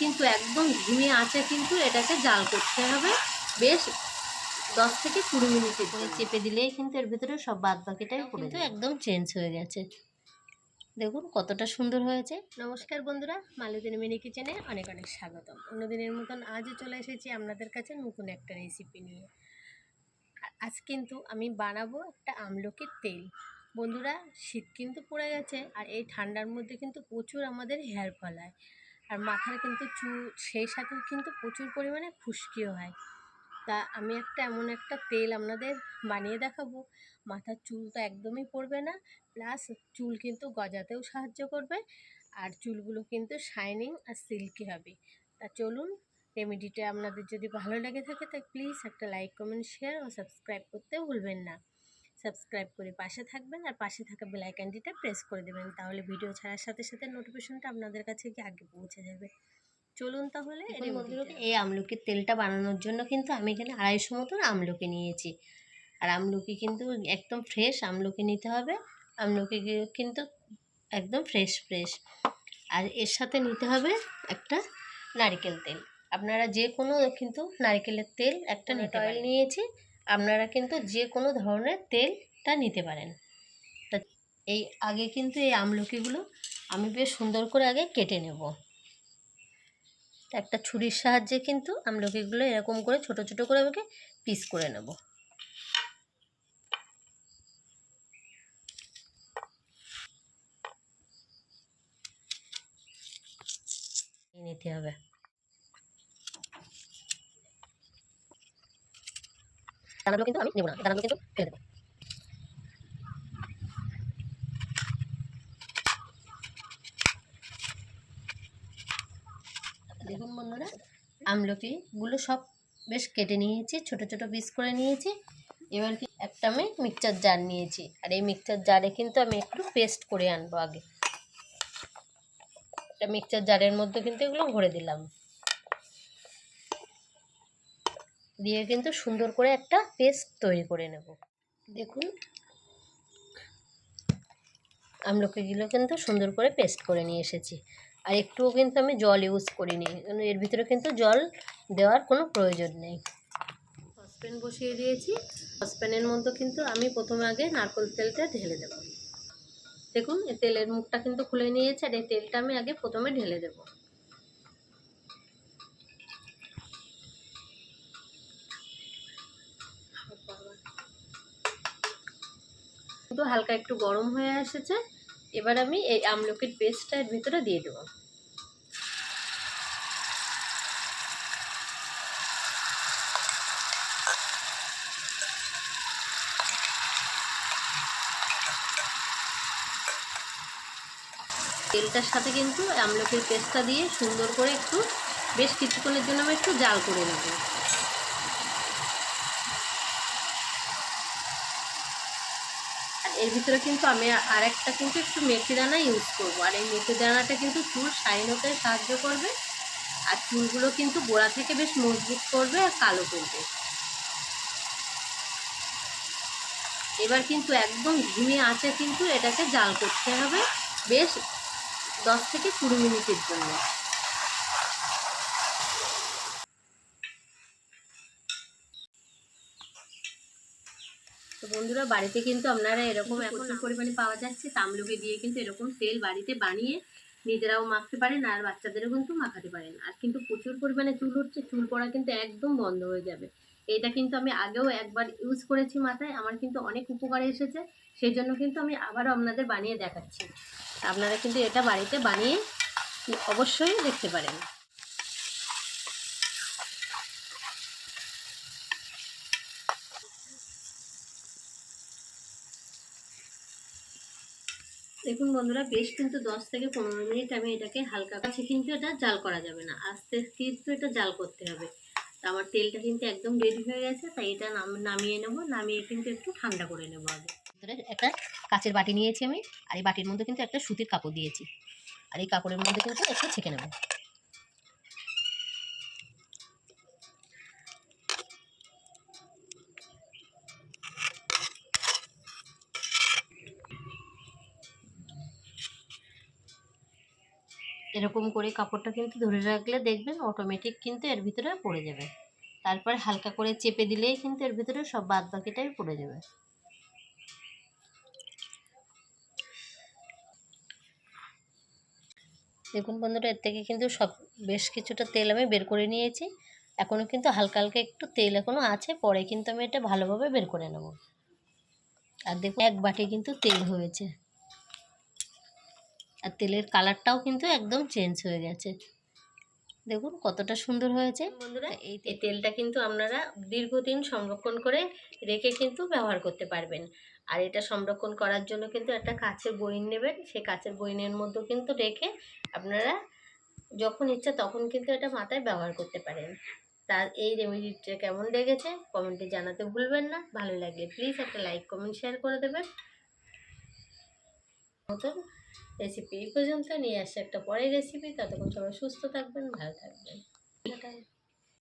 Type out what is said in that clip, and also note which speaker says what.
Speaker 1: কিন্তু একদম ধিমে আছে কিন্তু এটাকে জাল করতে হবে। বেশ দশ থেকে কুড়ি মিনিটের করে চেপে দিলেই কিন্তু এর ভিতরে সব বাদ বাকিটাই কিন্তু একদম চেঞ্জ হয়ে গেছে। দেখুন কতটা সুন্দর হয়েছে। নমস্কার বন্ধুরা মালুদিন মিনি কিচেনে অনেক অনেক স্বাগতম। অন্যদিনের মতন আজও চলে এসেছি আপনাদের কাছে নতুন একটা রেসিপি নিয়ে। আজ কিন্তু আমি বানাবো একটা আমলকির তেল। বন্ধুরা শীত কিন্তু পড়ে গেছে আর এই ঠান্ডার মধ্যে কিন্তু প্রচুর আমাদের হেয়ার ফল হয়। আর মাথার কিন্তু চুল সেই সাথে কিন্তু প্রচুর পরিমাণে খুশকিও হয়। তা আমি একটা এমন একটা তেল আপনাদের বানিয়ে দেখাবো। মাথার চুল তো একদমই পড়বে না, প্লাস চুল কিন্তু গজাতেও সাহায্য করবে, আর চুলগুলো কিন্তু শাইনিং আর সিল্কি হবে। তা চলুন, রেমেডিটা আপনাদের যদি ভালো লেগে থাকে তাই প্লিজ একটা লাইক, কমেন্ট, শেয়ার ও সাবস্ক্রাইব করতে ভুলবেন না। সাবস্ক্রাইব করে পাশে থাকবেন আর পাশে থাকা বেলাইকানটিটা প্রেস করে দেবেন। তাহলে ভিডিও ছাড়ার সাথে সাথে নোটিফিকেশনটা আপনাদের কাছে গিয়ে আগে পৌঁছে যাবে। চলুন তাহলে এই আমলকির তেলটা বানানোর জন্য কিন্তু আমি এখানে আড়াইশো মতন আমলকি নিয়েছি। আর আমলকি কিন্তু একদম ফ্রেশ আমলকি নিতে হবে। আমলকি কিন্তু একদম ফ্রেশ ফ্রেশ আর এর সাথে নিতে হবে একটা নারকেল তেল। আপনারা যে কোনো কিন্তু নারকেলের তেল একটা নিতে অয়েল নিয়েছি। আপনারা কিন্তু যে কোনো ধরনের তেলটা নিতে পারেন। তা এই আগে কিন্তু এই আমলকিগুলো আমি বেশ সুন্দর করে আগে কেটে নেব। একটা ছুরির সাহায্যে কিন্তু আমলকিগুলো এরকম করে ছোট ছোট করে আমাকে পিস করে নেব। নিতে হবে। দানাগুলো কিন্তু আমি নেব না, দানাগুলো কিন্তু ফেলে দেবো। দেখুন বন্ধুরা, আমলকিগুলো সব বেশ কেটে নিয়েছি, ছোট ছোট পিস করে নিয়েছি। এবার কি একটা আমি মিক্সচার জার নিয়েছি, আর এই মিক্সচার জারে কিন্তু আমি একটু পেস্ট করে আনব আগে। একটা মিক্সচার জারের মধ্যে কিন্তু এগুলো ভরে দিলাম। দিয়ে কিন্তু সুন্দর করে একটা পেস্ট তৈরি করে নেব। দেখুন। আমলকিগুলো কিন্তু সুন্দর করে পেস্ট করে নিয়ে এসেছি। আর একটুও কিন্তু আমি জল ইউজ করিনি। কারণ এর ভিতরে কিন্তু জল দেওয়ার কোনো প্রয়োজন নেই। সসপ্যান বসিয়ে দিয়েছি। সসপ্যানের মধ্যে কিন্তু আমি প্রথমে আগে নারকেল তেলটা ঢেলে দেব। দেখুন, এই তেলের মুখটা কিন্তু খুলে নিয়েছে। আর এই তেলটা আমি আগে প্রথমে ঢেলে দেব। কিন্তু হালকা একটু গরম হয়ে এসেছে, এবার আমি এই আমলকির পেস্টটা এর ভিতরে দিয়ে দেবো। তেলটার সাথে কিন্তু আমলকির পেস্টটা দিয়ে সুন্দর করে একটু, বেশ কিছুক্ষণের জন্য আমি একটু জাল করে নেব। এর ভিতরে কিন্তু আমি আর একটা কিন্তু একটু মেথি দানা ইউজ করব। আর এই মেথি দানাটা কিন্তু চুল শাইন হতে সাহায্য করবে। আর চুলগুলো কিন্তু গোড়া থেকে বেশ মজবুত করবে আর কালো করবে। এবার কিন্তু একদম ধিমে আছে কিন্তু এটাকে জাল করতে হবে বেশ দশ থেকে কুড়ি মিনিটের জন্য। বন্ধুরা বাড়িতে কিন্তু আপনারা এরকম এখন পরিমাণে। পাওয়া যাচ্ছে। তামলুকে দিয়ে কিন্তু এরকম তেল বাড়িতে বানিয়ে নিজেরাও মাখতে পারেন আর বাচ্চাদেরও কিন্তু মাখাতে পারেন। আর কিন্তু প্রচুর পরিমাণে চুল হচ্ছে চুল পড়া কিন্তু একদম বন্ধ হয়ে যাবে। এটা কিন্তু আমি আগেও একবার ইউজ করেছি মাথায় আমার কিন্তু অনেক উপকারে এসেছে। সেই জন্য কিন্তু আমি আবারও আপনাদের বানিয়ে দেখাচ্ছি। আপনারা কিন্তু এটা বাড়িতে বানিয়ে অবশ্যই দেখতে পারেন। দেখুন বন্ধুরা, বেশ কিন্তু দশ থেকে পনেরো মিনিট আমি এটাকে হালকা কাছে কিন্তু এটা জাল করা যাবে না। আস্তে আস্তে কিন্তু এটা জাল করতে হবে। তা আমার তেলটা কিন্তু একদম রেডি হয়ে গেছে, তাই এটা নামিয়ে নেব, নামিয়ে কিন্তু একটু ঠান্ডা করে নেব আগে। একটা কাচের বাটি নিয়েছি আমি, আর এই বাটির মধ্যে কিন্তু একটা সুতির কাপড় দিয়েছি। আর এই কাপড়ের মধ্যে কিন্তু একটু ছেঁকে নেব। এরকম করে কাপড়টা কিন্তু ধরে রাখলে দেখবেন অটোমেটিক কিন্তু এর ভিতরে পড়ে যাবে। তারপর হালকা করে চেপে দিলেই কিন্তু এর ভিতরে সব বাদ বাকিটাই পড়ে যাবে। দেখুন বন্ধুরা, এর থেকে কিন্তু সব বেশ কিছুটা তেল আমি বের করে নিয়েছি। এখনও কিন্তু হালকা হালকা একটু তেল এখনও আছে, পরে কিন্তু আমি এটা ভালোভাবে বের করে নেব। আর দেখুন, এক বাটি কিন্তু তেল হয়েছে। আর তেলের কালারটাও কিন্তু একদম চেঞ্জ হয়ে গেছে। দেখুন কতটা সুন্দর হয়েছে। বন্ধুরা এই তেলটা কিন্তু আপনারা দীর্ঘদিন সংরক্ষণ করে রেখে কিন্তু ব্যবহার করতে পারবেন। আর এটা সংরক্ষণ করার জন্য কিন্তু একটা কাচের বইন নেবেন। সেই কাচের বইনের মধ্যেও কিন্তু রেখে আপনারা যখন ইচ্ছা তখন কিন্তু এটা মাথায় ব্যবহার করতে পারেন। তার এই রেমেডিটা কেমন লেগেছে? কমেন্টে জানাতে ভুলবেন না। ভালো লাগলে প্লিজ একটা লাইক কমেন্ট শেয়ার করে দেবেন। মতন রেসিপি এই পর্যন্ত। নিয়ে আসছে একটা পরের রেসিপি ততক্ষণ সবাই সুস্থ থাকবেন, ভালো থাকবেন।